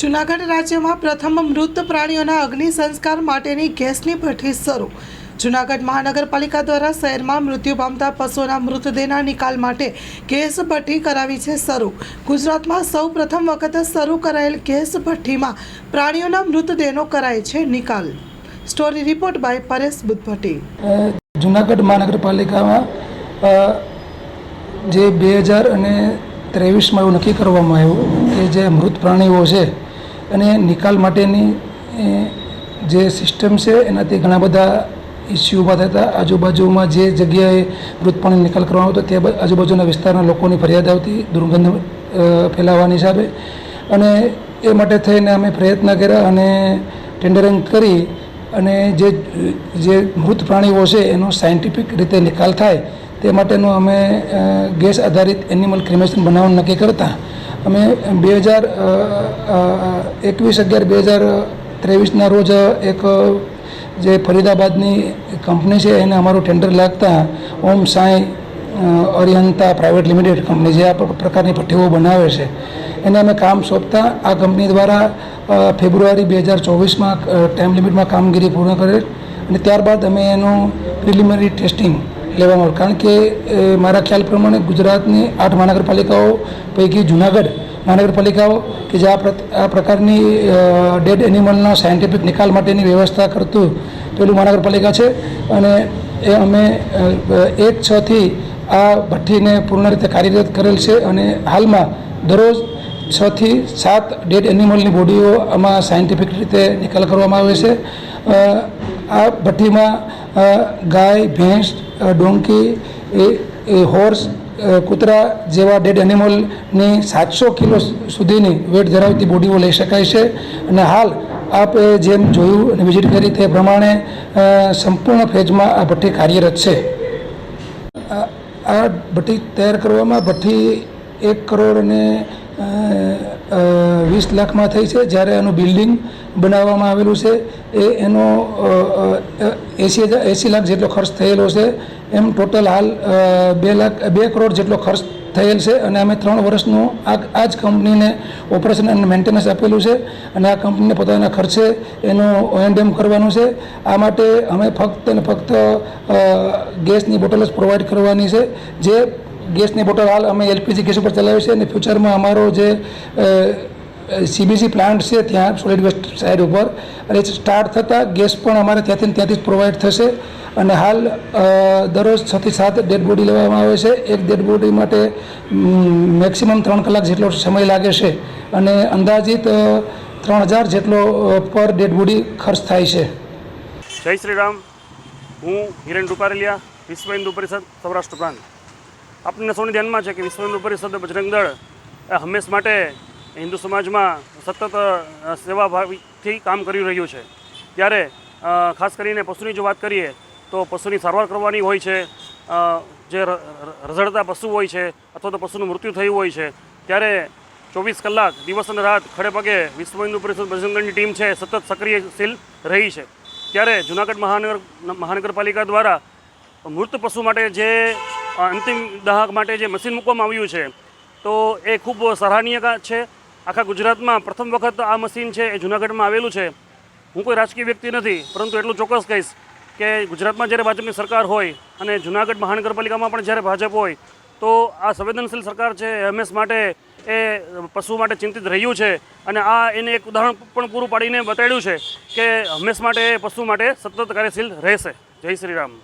જૂનાગઢ રાજ્યમાં પ્રથમ મૃત પ્રાણીઓના અગ્નિ સંસ્કાર માટેની ગેસની ભઠ્ઠી શરૂ. જૂનાગઢ મહાનગરપાલિકા દ્વારા શહેરમાં મૃત્યુ પામતા પશુઓના મૃતદેહના નિકાલ માટે ગેસ ભઠ્ઠી કરાવી છે શરૂ. ગુજરાતમાં સૌ પ્રથમ વખત શરૂ કરાયેલ ગેસ ભઠ્ઠીમાં પ્રાણીઓના મૃતદેહનો કરાય છે નિકાલ. Story report by Paresh Buddhbhatti. Junagadh મહાનગરપાલિકામાં જે બે હજાર અને ત્રેવીસમાં એવું નક્કી કરવામાં આવ્યું કે જે મૃત પ્રાણીઓ છે અને નિકાલ માટેની જે સિસ્ટમ છે, એનાથી ઘણા બધા ઇસ્યુ ઊભા થતા આજુબાજુમાં જે જગ્યાએ મૃત નિકાલ કરવાનો હતો તે આજુબાજુના વિસ્તારના લોકોની ફરિયાદ આવતી, દુર્ગંધ ફેલાવાની હિસાબે. અને એ માટે થઈને અમે પ્રયત્ન કર્યા અને ટેન્ડરિંગ કરી અને જે જે મૃત પ્રાણીઓ છે, એનો સાયન્ટિફિક રીતે નિકાલ થાય, તે માટેનું અમે ગેસ આધારિત એનિમલ ક્રિમેશન બનાવવાનું નક્કી કરતા અમે બે હજાર એકવીસ અગિયાર બે હજાર ત્રેવીસના રોજ એક જે ફરીદાબાદની કંપની છે એને અમારું ટેન્ડર લાગતા Om Sai Arihanta private limited company જે આ પ્રકારની ભઠ્ઠીઓ બનાવે છે. એને અમે કામ સોંપતા, આ કંપની દ્વારા ફેબ્રુઆરી બે હજાર ચોવીસમાં ટાઈમ લિમિટમાં કામગીરી પૂર્ણ કરેલ અને ત્યારબાદ અમે એનું પ્રિલિમિનરી ટેસ્ટિંગ લેવામાં આવે કારણ કે મારા ખ્યાલ પ્રમાણે ગુજરાતની આઠ મહાનગરપાલિકાઓ પૈકી જુનાગઢ મહાનગરપાલિકાઓ કે જે આ પ્ર- આ પ્રકારની ડેડ એનિમલના સાયન્ટિફિક નિકાલ માટેની વ્યવસ્થા કરતું પેલું મહાનગરપાલિકા છે. અને એ અમે એક છથી આ ભઠ્ઠીને પૂર્ણ રીતે કાર્યરત કરેલ છે અને હાલમાં દરરોજ છથી સાત ડેડ એનિમલની બોડીઓ આમાં સાયન્ટિફિક રીતે નિકાલ કરવામાં આવે છે. આ ભઠ્ઠીમાં ગાય, ભેંસ ડોંકી, એ હોર્સ કૂતરા જેવા ડેડ એનિમલની સાતસો કિલો સુધીની વેટ ધરાવતી બોડીઓ લઈ શકાય છે. અને હાલ આપે જેમ જોયું અને વિઝિટ કરી તે પ્રમાણે સંપૂર્ણ ફેજમાં આ ભઠ્ઠી કાર્યરત છે. આ ભઠ્ઠી તૈયાર કરવામાં ભઠ્ઠી એક કરોડ અને વીસ લાખમાં થઈ છે. જ્યારે એનું બિલ્ડિંગ બનાવવામાં આવેલું છે, એ એનો એંસી હજાર એંસી લાખ જેટલો ખર્ચ થયેલો છે. એમ ટોટલ હાલ બે લાખ, બે કરોડ જેટલો ખર્ચ થયેલ છે અને અમે ત્રણ વર્ષનું આ આ જ કંપનીને ઓપરેશન અને મેન્ટેનન્સ આપેલું છે અને આ કંપનીને પોતાના ખર્ચે એનું ઓએનડેમ કરવાનું છે. આ માટે અમે ફક્ત અને ફક્ત ગેસની બોટલ જ પ્રોવાઈડ કરવાની છે. જે ગેસની બોટલ હાલ અમે એલપીજી ગેસ ઉપર ચલાવીએ છીએ અને ફ્યુચરમાં અમારો જે સીબીસી પ્લાન્ટ છે ત્યાં સોલિડ વેસ્ટ સાઈડ ઉપર, અને સ્ટાર્ટ થતાં ગેસ પણ અમારે ત્યાંથી ત્યાંથી જ પ્રોવાઈડ થશે. અને હાલ દરરોજ છથી સાત ડેડ બોડી લેવામાં આવે છે. એક ડેડ બોડી માટે મેક્સિમમ ત્રણ કલાક જેટલો સમય લાગે છે. અને અંદાજિત ત્રણ હજાર જેટલો પર ડેડ બોડી ખર્ચ થાય છે. જય શ્રી રામ. હું હિરેન રૂપારેલિયા, વિશ્વ હિન્દુ પરિષદ સૌરાષ્ટ્ર પ્રાંત. આપણને સૌને ધ્યાનમાં છે કે વિશ્વ હિન્દુ પરિષદ બજરંગ દળ હંમેશ માટે હિન્દુ સમાજમાં સતત સેવા સેવાભાવીથી કામ કરી રહ્યું છે. ત્યારે ખાસ કરીને પશુની જો વાત કરીએ, તો પશુની સારવાર કરવાની હોય છે જે રઝળતા પશુ હોય છે, અથવા તો પશુનું મૃત્યુ થયું હોય છે, ત્યારે ચોવીસ કલાક દિવસ અને રાત ખડે પગે વિશ્વ હિન્દુ પરિષદ બજરંગદળની ટીમ છે સતત સક્રિયશીલ રહી છે. ત્યારે જૂનાગઢ મહાનગર, મહાનગરપાલિકા દ્વારા મૃત પશુ માટે જે અંતિમ દાહક માટે જે મશીન મૂકવામાં આવ્યું છે, તો એ ખૂબ સરાહનીય છે. આખા ગુજરાતમાં પ્રથમ વખત આ મશીન છે એ જૂનાગઢમાં આવેલું છે. હું કોઈ રાજકીય વ્યક્તિ નથી, પરંતુ એટલું ચોક્કસ કહીશ કે ગુજરાતમાં જ્યારે ભાજપની સરકાર હોય અને જૂનાગઢ મહાનગરપાલિકામાં પણ જ્યારે ભાજપ હોય, તો આ સંવેદનશીલ સરકાર છે હંમેશ માટે એ પશુ માટે ચિંતિત રહ્યું છે. અને આ એને એક ઉદાહરણ પણ પૂરું પાડીને બતાડ્યું છે કે હંમેશ માટે, પશુ માટે સતત કાર્યશીલ રહેશે. જય શ્રી રામ.